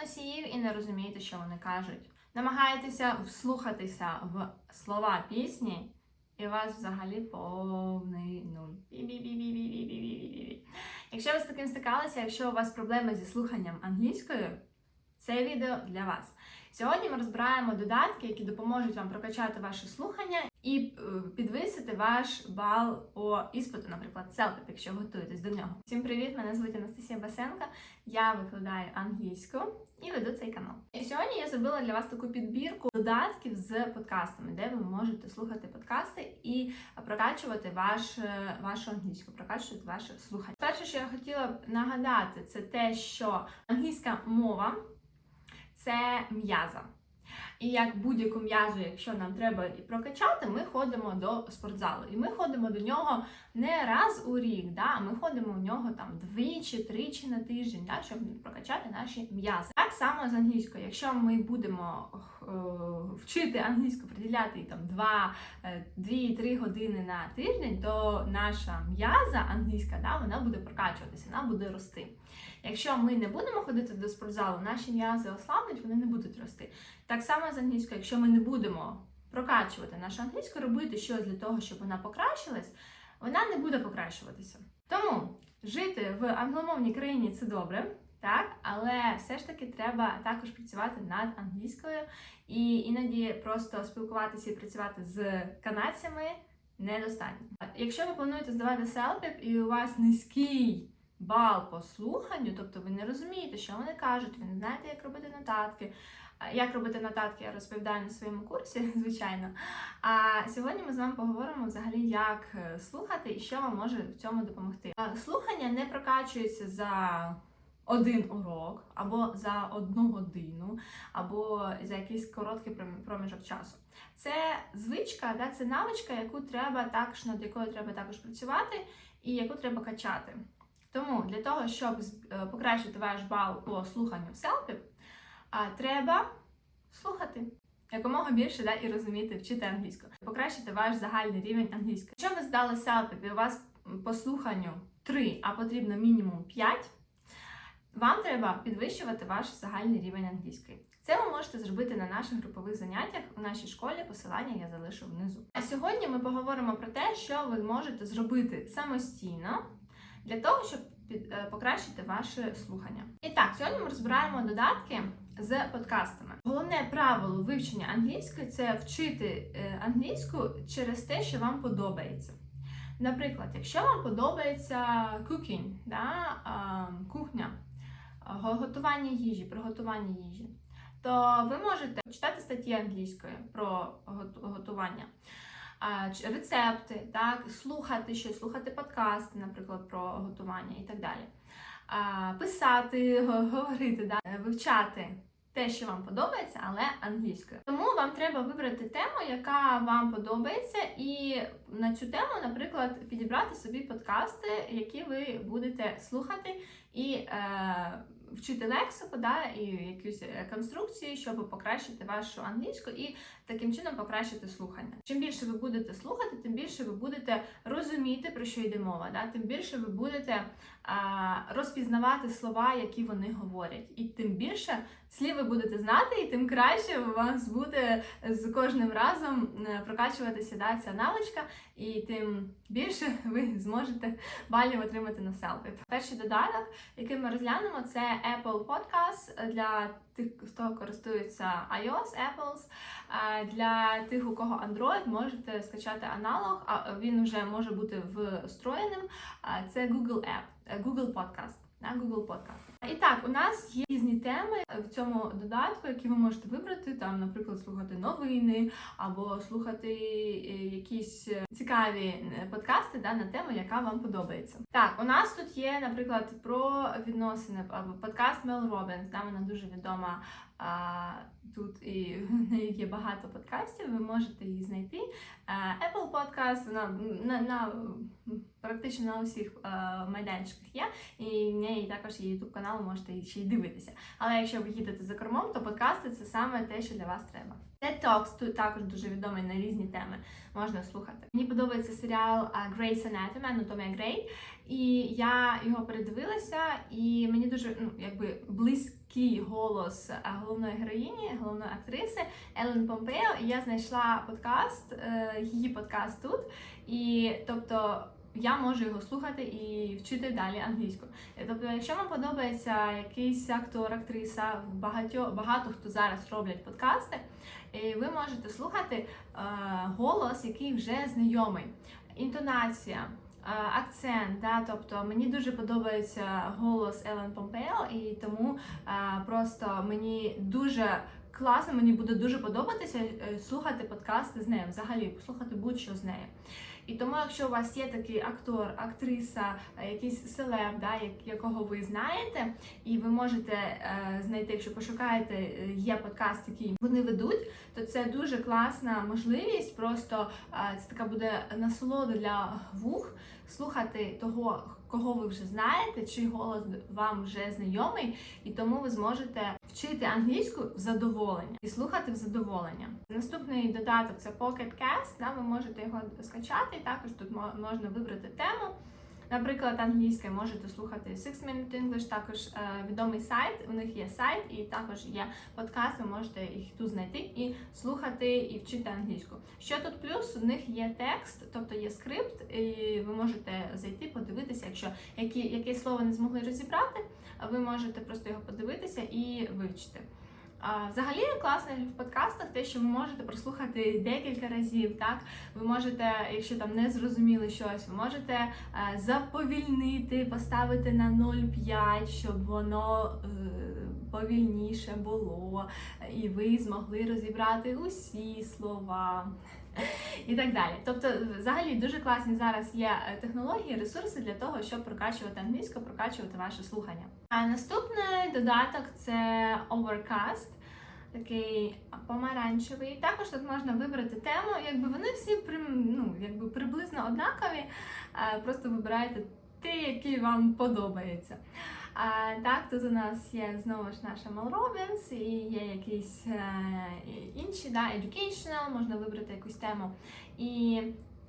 носіїв і не розумієте, що вони кажуть. Намагаєтеся вслухатися в слова пісні, і у вас взагалі повний нуль. Якщо ви з таким стикалися, якщо у вас проблеми зі слуханням англійською, це відео для вас. Сьогодні ми розбираємо додатки, які допоможуть вам прокачати ваше слухання і е, підвисити ваш бал по іспиту, наприклад, CELTEP, якщо готуєтесь до нього. Всім привіт! Мене звуть Анастасія Басенко. Я викладаю англійську і веду цей канал. І сьогодні я зробила для вас таку підбірку додатків з подкастами, де ви можете слухати подкасти і прокачувати ваш, е, вашу англійську, прокачувати ваше слухання. Перше, що я хотіла б нагадати, це те, що англійська мова це м'яза. І як будь-яку м'язу, якщо нам треба прокачати, ми ходимо до спортзалу. І ми ходимо до нього не раз у рік, да, ми ходимо у нього там двічі, тричі на тиждень, да, щоб прокачати наші м'язи. Так само з англійською. Якщо ми будемо е, вчити англійську, приділяти там 2-3 години на тиждень, то наша м'яза англійська, да, вона буде прокачуватися, вона буде рости. Якщо ми не будемо ходити до спортзалу, наші м'язи ослабнуть, вони не будуть рости. Так само з англійською, якщо ми не будемо прокачувати нашу англійську, робити щось для того, щоб вона покращилась, вона не буде покращуватися. Тому жити в англомовній країні це добре, так, але все ж таки треба також працювати над англійською і іноді просто спілкуватися і працювати з канадцями недостатньо. Якщо ви плануєте здавати селпіп і у вас низький бал по слуханню, тобто ви не розумієте, що вони кажуть, ви не знаєте, як робити нотатки. Як робити нотатки, я розповідаю на своєму курсі, звичайно. А сьогодні ми з вами поговоримо взагалі, як е, слухати і що вам може в цьому допомогти. Слухання не прокачується за один урок, або за одну годину, або за якийсь короткий проміжок часу. Це звичка, да, це навичка, яку треба також над якою треба також працювати і яку треба качати. Тому для того, щоб е, покращити ваш бал по слуханню в селпі, треба слухати якомога більше да, і розуміти, вчити англійську, покращити ваш загальний рівень англійської. Якщо ви здали селпіп і у вас по слуханню 3, а потрібно мінімум 5, вам треба підвищувати ваш загальний рівень англійської. Це ви можете зробити на наших групових заняттях у нашій школі. Посилання я залишу внизу. А сьогодні ми поговоримо про те, що ви можете зробити самостійно для того, щоб е, покращити ваше слухання. І так, сьогодні ми розбираємо додатки з подкастами. Головне правило вивчення англійської це вчити е, англійську через те, що вам подобається. Наприклад, якщо вам подобається cooking, да, кухня, готування їжі, приготування їжі, то ви можете читати статті англійської про готування рецепти, так, слухати щось, слухати подкасти, наприклад, про готування і так далі. Писати, говорити, да, вивчати те, що вам подобається, але англійською. Тому вам треба вибрати тему, яка вам подобається, і на цю тему, наприклад, підібрати собі подкасти, які ви будете слухати і. Е, вчити лексику, да, і якусь е, конструкцію, щоб покращити вашу англійську і таким чином покращити слухання. Чим більше ви будете слухати, тим більше ви будете розуміти, про що йде мова. Да? Тим більше ви будете а, розпізнавати слова, які вони говорять. І тим більше слів ви будете знати, і тим краще у вас буде з кожним разом е, прокачуватися да, ця навичка, і тим більше ви зможете балів отримати на селфі. Перший додаток, який ми розглянемо, це Apple Podcast для тих, хто користується iOS, Apples. Для тих, у кого Android, можете скачати аналог, а він вже може бути встроєним. Це Google App, е, Google Podcast. Google Podcast. І так, у нас є різні теми в цьому додатку, які ви можете вибрати, там, наприклад, слухати новини або слухати е, якісь цікаві е, подкасти да, на тему, яка вам подобається. Так, у нас тут є, наприклад, про відносини або подкаст Мел Робінс, да, вона дуже відома. А, Тут і в неї є багато подкастів, ви можете її знайти. Apple Podcast, вона на, на практично на усіх е, майданчиках є. І в неї також є YouTube канал, можете ще й дивитися. Але якщо ви їдете за кормом, то подкасти це саме те, що для вас треба. Talks тут також дуже відомий на різні теми. Можна слухати. Мені подобається серіал а, Grey's Anatomy, Анатомія Грей. І я його передивилася, і мені дуже ну, якби близький голос головної героїні, головної актриси Елен Помпео. І я знайшла подкаст, е, її подкаст тут. І тобто. Я можу його слухати і вчити далі англійську. Тобто, якщо вам подобається якийсь актор, актриса, багато, багато хто зараз роблять подкасти, і ви можете слухати е, голос, який вже знайомий, інтонація. е, Акцент, да, тобто мені дуже подобається голос Елен Помпео, і тому е, просто мені дуже класно, мені буде дуже подобатися е, слухати подкасти з нею, взагалі послухати будь-що з нею. І тому, якщо у вас є такий актор, актриса, е, якийсь селеб, да, якого ви знаєте, і ви можете е, знайти, якщо пошукаєте, е, є подкаст, який вони ведуть, то це дуже класна можливість. Просто це така буде насолода для вух слухати того, кого ви вже знаєте, чий голос вам вже знайомий, і тому ви зможете вчити англійську в задоволення і слухати в задоволення. Наступний додаток це Pocket Cast, да, ви можете його скачати, і також тут мо- можна вибрати тему. Наприклад, англійська можете слухати Six Minute English, також е, відомий сайт. У них є сайт, і також є подкаст. Ви можете їх тут знайти і слухати і вчити англійську. Що тут плюс? У них є текст, тобто є скрипт, і ви можете зайти, подивитися, якщо які, якесь слово не змогли розібрати, ви можете просто його подивитися і вивчити. Взагалі класно в подкастах те, що ви можете прослухати декілька разів. Так, ви можете, якщо там не зрозуміли щось, ви можете е, заповільнити, поставити на 0,5, щоб воно е, повільніше було, і ви змогли розібрати усі слова. І так далі. Тобто, взагалі дуже класні зараз є е, технології, ресурси для того, щоб прокачувати англійську, прокачувати ваше слухання. А наступний додаток це Overcast, такий помаранчевий. Також тут можна вибрати тему, якби вони всі ну, якби приблизно однакові. е, Просто вибираєте ті, які вам подобаються. Так, тут у нас є знову ж наша Мел Робінс, і є якісь е, інші, да, educational, можна вибрати якусь тему і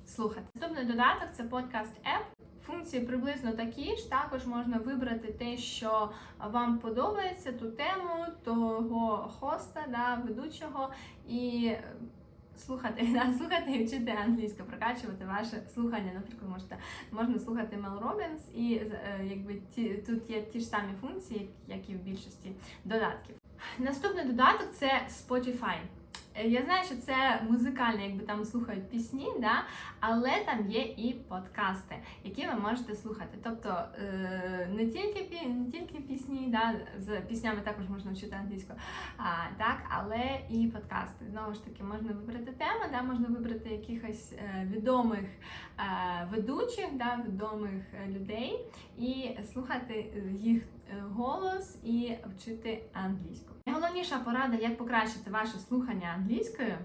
слухати. Наступний додаток це подкаст App. Функції приблизно такі ж. Також можна вибрати те, що вам подобається, ту тему, того хоста, да, ведучого, і слухати, да, слухати і вчити англійську, прокачувати ваше слухання. Наприклад, можете можна слухати Мел Робінс, і е, якби ті тут є ті ж самі функції, як і в більшості додатків. Наступний додаток це Spotify. Е, Я знаю, що це музикальне, якби там слухають пісні, да? але там є і подкасти, які ви можете слухати. Тобто е, не тільки не тільки пісні, да? з піснями також можна вчити англійську, а, так, але і подкасти. Знову ж таки, можна вибрати теми, да? можна вибрати якихось е, відомих ведучих, да? відомих людей і слухати їх голос і вчити англійську. Найголовніша порада, як покращити ваше слухання англійською,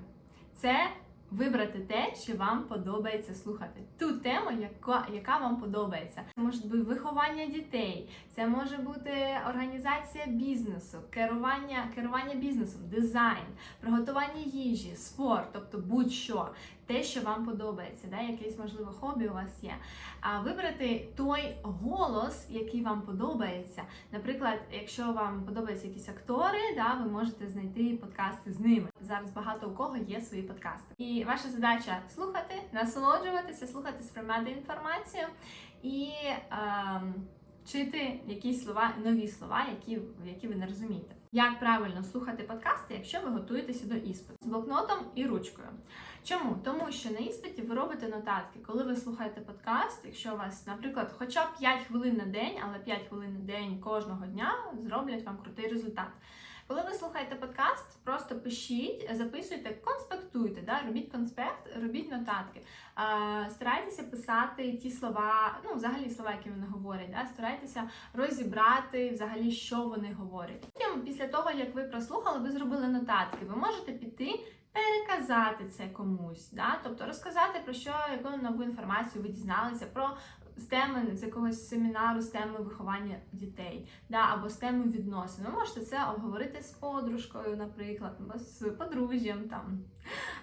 це вибрати те, що вам подобається слухати. Ту тему, яка, яка вам подобається. Це може бути виховання дітей, це може бути організація бізнесу, керування, керування бізнесом, дизайн, приготування їжі, спорт, тобто будь-що. Те, що вам подобається, да, якесь можливо хобі у вас є. А вибрати той голос, який вам подобається. Наприклад, якщо вам подобаються якісь актори, да, ви можете знайти подкасти з ними. Зараз багато у кого є свої подкасти. І ваша задача слухати, насолоджуватися, слухати, сприймати інформацію і ем, вчити якісь слова, нові слова, які, які ви не розумієте. Як правильно слухати подкасти, якщо ви готуєтеся до іспиту з блокнотом і ручкою. Чому? Тому що на іспиті ви робите нотатки. Коли ви слухаєте подкаст, якщо у вас, наприклад, хоча б 5 хвилин на день, але 5 хвилин на день кожного дня зроблять вам крутий результат. Коли ви слухаєте подкаст, просто пишіть, записуйте, конспектуйте, да? робіть конспект, робіть нотатки. А, старайтеся писати ті слова, ну, взагалі слова, які вони говорять, да? старайтеся розібрати взагалі, що вони говорять. Потім, після того, як ви прослухали, ви зробили нотатки, ви можете піти переказати це комусь, да? тобто розказати про що, яку нову інформацію ви дізналися, про з теми з якогось семінару, з теми виховання дітей, да? або з теми відносин. Ви можете це обговорити з подружкою, наприклад, або з подружжям, там,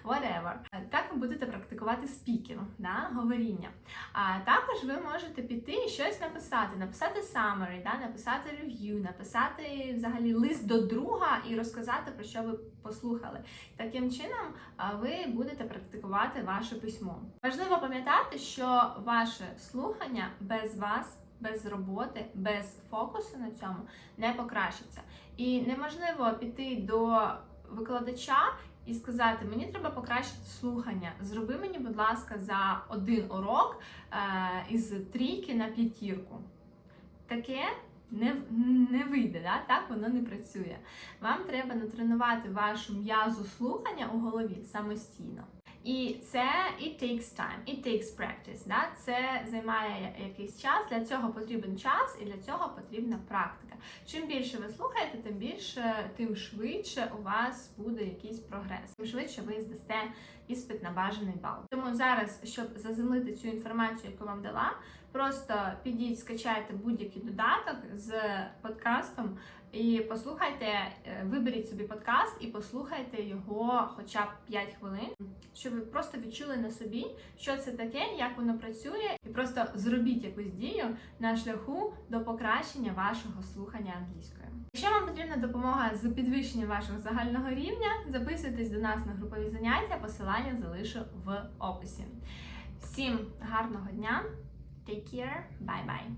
whatever. Так ви будете практикувати спікінг, да? говоріння. А також ви можете піти і щось написати, написати summary, да? написати review, написати взагалі лист до друга і розказати про що ви послухали. Таким чином ви будете практикувати ваше письмо. Важливо пам'ятати, що ваше слухання без вас. Без роботи, без фокусу на цьому не покращиться. І неможливо піти до викладача і сказати: мені треба покращити слухання. Зроби мені, будь ласка, за один урок е, із трійки на п'ятірку. Таке не, не вийде, да? так воно не працює. Вам треба натренувати вашу м'язу слухання у голові самостійно. І це it takes time, it takes practice. Да? Це займає якийсь час. Для цього потрібен час і для цього потрібна практика. Чим більше ви слухаєте, тим більше, тим швидше у вас буде якийсь прогрес. Тим швидше ви здасте іспит на бажаний бал. Тому зараз, щоб заземлити цю інформацію, яку вам дала, просто підіть, скачайте будь-який додаток з подкастом. І послухайте, е, виберіть собі подкаст і послухайте його хоча б 5 хвилин, щоб ви просто відчули на собі, що це таке, як воно працює, і просто зробіть якусь дію на шляху до покращення вашого слухання англійською. Якщо вам потрібна допомога з підвищенням вашого загального рівня, записуйтесь до нас на групові заняття. Посилання залишу в описі. Всім гарного дня! Take care, bye bye!